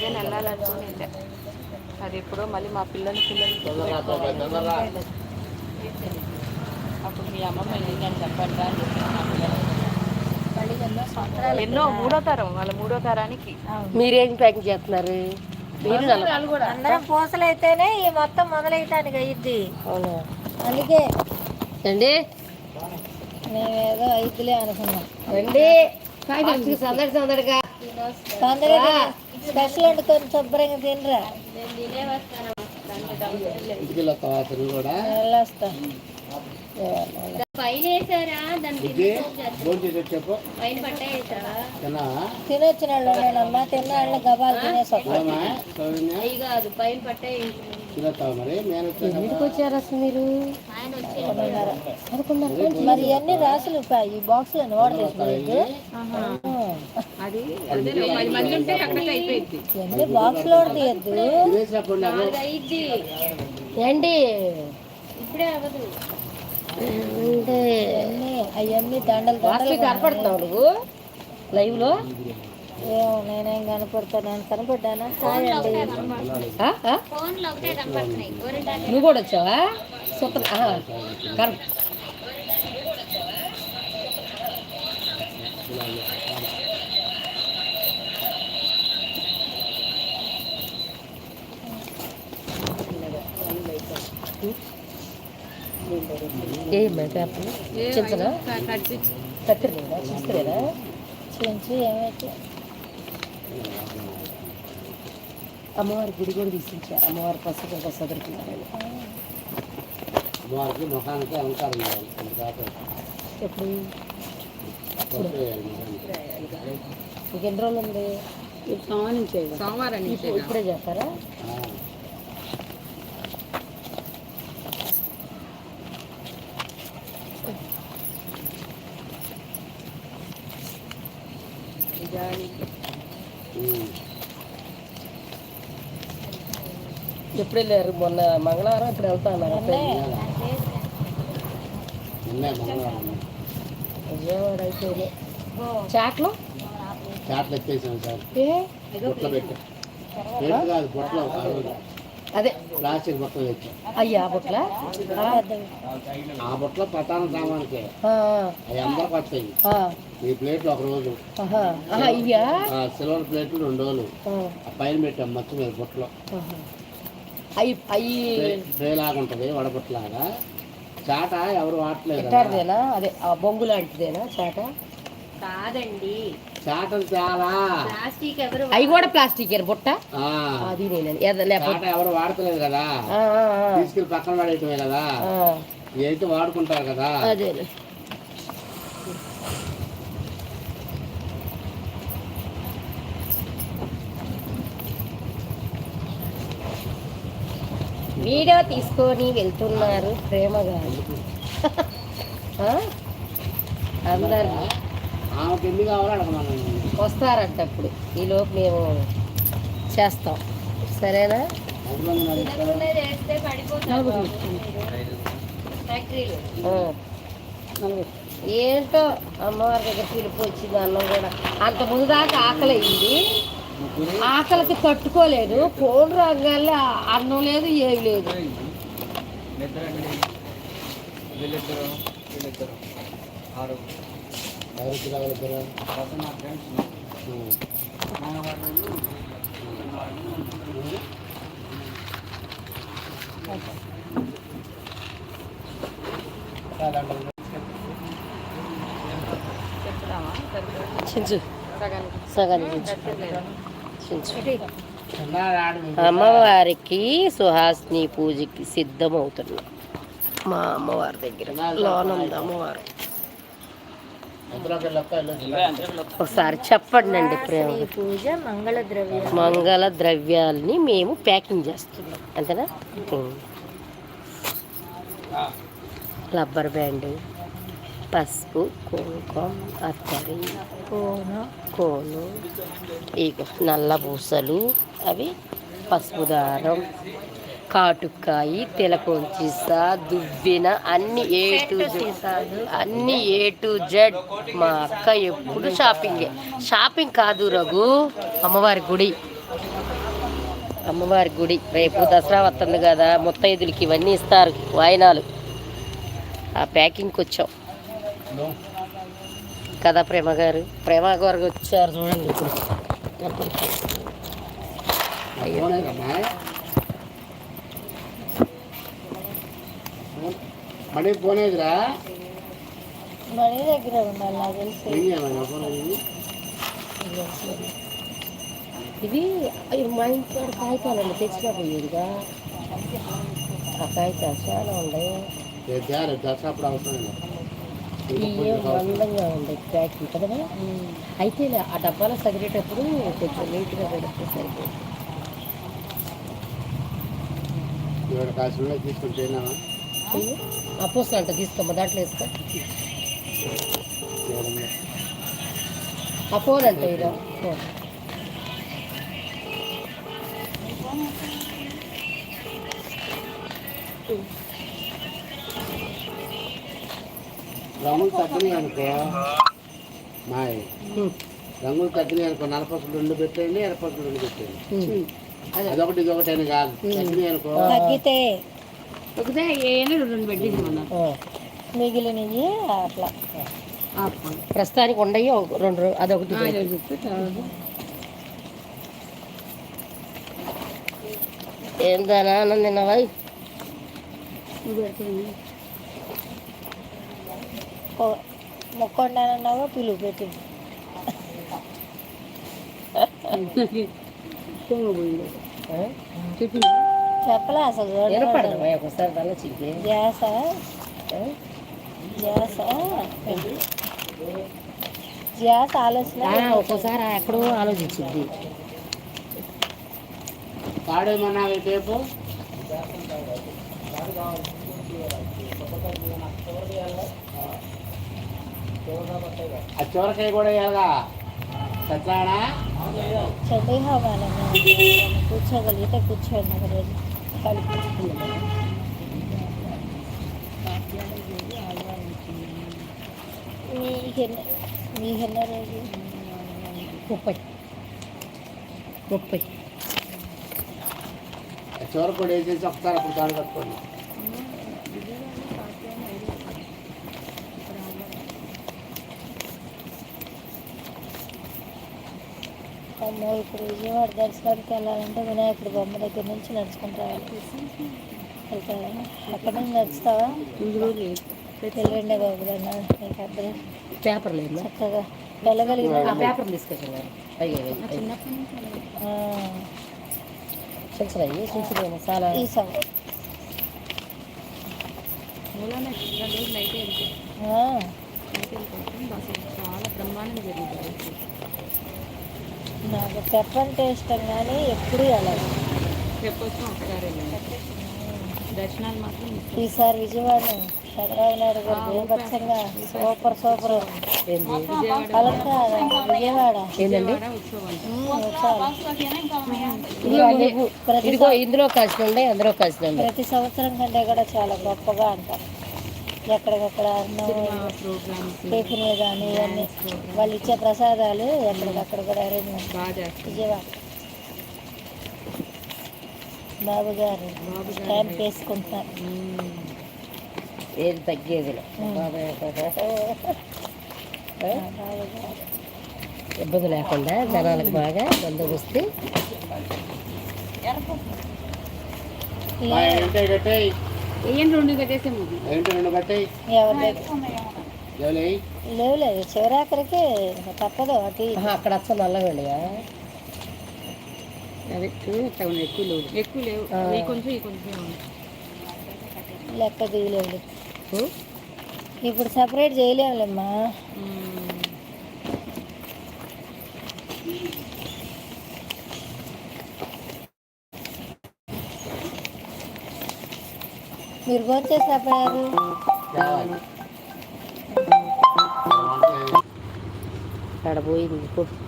అలాగే వెళ్ళాలనుకునేది అది ఎప్పుడో మళ్ళీ మా పిల్లలు పిల్లలు అప్పుడు మీ అమ్మమ్మ వెళ్ళిందని చెప్పండి అని చెప్పాను ఎన్నో మూడో తరం వాళ్ళ మూడో తరానికి. మీరేం ప్యాకింగ్ చేస్తున్నారు? అందరం పూసలైతేనే ఈ మొత్తం మొదలెయ్యటానికి అయ్యిద్ది అవునా? అందుకే. అండి మేమేదో అయిద్దిలే అనుకున్నాం. రండి సందడి సందడిగా. తొందరగా స్పెషల్ వండుకొని శుభ్రంగా తినరా? తినొచ్చిన వాళ్ళు ఉన్నానమ్మా తిన్న వాళ్ళు గబాలు తినేసి పైన పట్ట ఎందుకు వచ్చారు అసలు మీరు? మరి ఇవన్నీ రాసులు ప- ఈ బాక్స్లో బాక్స్లో తీయద్దు. ఏంటి? ఇప్పుడే అవ్వదు. అంటే అన్నీ అవన్నీ దండలు కనపడుతున్నావు నువ్వు లైవ్లో ఏమో నేనేం కనపడతా నేను కనపడ్డానా? గోరింటాకు నువ్వు కూడా వచ్చావా? సూపర్. కరెక్ట్ ఏమ్మా పేపర్ చింతనా చూస్తలేదా చూసి ఏమైతే అమ్మవారి గుడి కూడా తీసించా అమ్మవారి పసుపు ఇంకా సదురుకున్నారని వారికి ముఖానికి అలంకారం చేయాలి. ఎప్పుడు. మీకు ఎన్ని రోజులు ఉంది సోమవారం నుంచి ఇప్పుడు ఇప్పుడే చేస్తారా ఆ. ఎప్పుడు వెళ్ళారు మొన్న మంగళవారం ఇప్పుడు వెళ్తా అన్నారు. విజయవాడ అయితే చాట్లు? చాట్లు సార్. బుట్టలు బుట్టలు అదే. ప్లాస్టిక్ బుట్టలు అయ్యా బుట్ల ఆ బుట్టలో ప్రధాన సామానికి. అవి అందరికి వస్తాయి. ఈ ప్లేట్లు ఒక రోజు. ఇయ్యా? ఆ సిల్వర్ ప్లేట్లు రెండు రోజులు. ఆ. పైన పెట్టాం మొత్తం మీద బుట్టలో ట్రే- లాగా ఉంటుంది వడబుట్టలాగా చాట ఎవరు. ఎట్టాడిదేనా అదే ఆ బొంగు లాంటిదేనా చాట? కాదండి. చాటలు చాలా. ప్లాస్టిక్ ఎవరు అవి కూడా ప్లాస్టిక్ బుట్ట? ఆ, అది లేకపోతే ఎవరు వాడతలేదు కదా. తీసుకెళ్ళి పక్కన పడేయటమే కదా. అయితే వాడుకుంటారు కదా. అదే వీడియో తీసుకొని వెళ్తున్నారు ప్రేమగా? అందరు. వస్తారంట ఇప్పుడు ఈలోపు మేము చేస్తాం. సరేనా. ఏంటో అమ్మవారి దగ్గర పిలుపు వచ్చింది అన్నం కూడా. అంత ముందు దాకా ఆకలి అయింది ఆకలికి తట్టుకోలేదు. ఫోన్ రాగానే అన్నం లేదు ఏమి లేదు. సగానికి. సగానికి. అమ్మవారికి సుహాసిని పూజకి సిద్ధమవుతున్నాం. మా అమ్మవారి దగ్గర. లోన ఉంది అమ్మవారు. ఒకసారి చెప్పండి అండి ప్రేమ పూజ మంగళ ద్రవ్యం మంగళ ద్రవ్యాలని మేము ప్యాకింగ్ చేస్తున్నాం. అంతేనా. Rubber band. పసుపు కుంకుమ అత్తరి కోను కోను ఇగో నల్ల పూసలు అవి పసుపు దారం కాటుకాయి తెలకొంచిస దువ్వెన అన్ని ఏ టు జెడ్ అన్ని ఏ టు జెడ్ మా అక్క ఎప్పుడు షాపింగే. షాపింగ్ కాదు రఘు అమ్మవారి గుడి. అమ్మవారి గుడి. రేపు దసరా వస్తుంది కదా ముత్తైదులకి ఇవన్నీ ఇస్తారు వాయినాలు. ఆ ప్యాకింగ్కి వచ్చాం. కదా ప్రేమ గారు? ప్రేమ గారు వచ్చారు చూడండి ఇప్పుడు. మడి పోనేదిరా మనీ దగ్గర ఉండాలి ఇది మా ఇంట్లో కాగితాలండి తెచ్చినా పోయేదిగా ఆ కాగితాలు చాలా ఉన్నాయి. దసరా అప్పుడు అవసరం మందంగా ఉంది ప్యాకింగ్ కదా అయితే ఆ డబ్బాలో సదిరేటప్పుడు కొంచెం నీట్గా పెడితే సరిపోతుంది. అపోస్ అంట తీసుకోమ్మా దాంట్లో వేసుకో. ఆ ఫోన్ అంట ఇదా ఫోన్. రంగులు తగ్గినాయి అనుకో. మాయ్. రంగులు తగ్గినాయి అనుకో నలపసులు రెండు పెట్టండి ఎరపసులు రెండు పెట్టండి అదొకటి ఇదొకటి అని కాదు. తగ్గినాయి అనుకో. తగ్గితే? ఒకటే ఏమైనా రెండు రెండు పెట్టింది మొన్న మిగిలినవి అట్లా. ప్రస్తుతానికి ఉండయి ఒక రెండు అదొకటి. ఏందనా అన్నం తిన్నావా? పెడుతుంది మొక్కొండానన్నావా పిలువు పెట్టి చెప్పలే అసలు. ధ్యాస ధ్యాస ధ్యాస ఆలోచన ఒక్కోసారి ఎక్కడో ఆలోచించింది తాడేమన్నా టేపు ఆ చివరికాయ కూడా వేయాలిగా సత్యనారాయణ హోమానం కూర్చోగలిగితే కూర్చోండి ఒక రోజు. కలిపి మీకెన్న మీకెన్న రోజు ముప్పై. ముప్పై. చివరి కూడా వేసేసి ఒకసారి అప్పుడు తాడు కట్టుకోండి. అమ్మో ఇప్పుడు విజయవాడ దర్శనానికి వెళ్ళాలంటే వినాయకుడి బొమ్మ దగ్గర నుంచి నడుచుకుంటూ రావాలి. వెళ్తావా? అక్కడ నుంచి నడుస్తావా? వెళ్ళండి బాబు దాన్ని నీకు అర్థం. పేపర్ లేదు. చక్కగా వెళ్ళగలిగిన పేపర్ చిన్న ఈ మూలాన రెండు రోజులు నాకు పెప్పంటే ఇష్టం కానీ ఎప్పుడు వెళ్ళాలి ఒకసారి దర్శనాలు మాత్రం ఈసారి విజయవాడ చంద్రబాబు నాయుడు గారు బీభత్సంగా సూపర్ సూపర్. విజయవాడ. ఇదిగో ఇందులో కలిసి ఉండే అందులో కలిసి ఉండే ప్రతి సంవత్సరం కంటే కూడా చాలా గొప్పగా అంటారు. ఎక్కడికక్కడ అన్నం ప్రోగ్రామ్స్ టిఫిన్ కానీ ఇవన్నీ వాళ్ళు ఇచ్చే ప్రసాదాలు ఎక్కడికక్కడ కూడా అరేంజ్మెంట్ విజయవాడ. బాబు గారు స్టాంప్ వేసుకుంటున్నారు ఏది తగ్గేది ఇబ్బంది లేకుండా జనాలకు బాగా బందోబస్తు. ఏంటి కట్టాయి ఏం రెండు కట్టేసాము? ఏంటి రెండు కట్టాయి? ఎవరి దగ్గర ఎవరి లేవు లేదు చివరాఖరికి తప్పదు అటు అక్కడ అచ్చ నల్లగా ఉండేవా అదే చూస్తా ఉన్నాయి ఎక్కువ లేవు. ఎక్కువ లేవు. ఆ. ఈ కొంచెం ఈ కొంచెం ఉన్నాయి. లెక్క తీయలేదు ఉం? ఇప్పుడు సపరేట్ చేయలేములేమ్మా. మీరు తేవాలి ఆడ పోయింది కొట్టు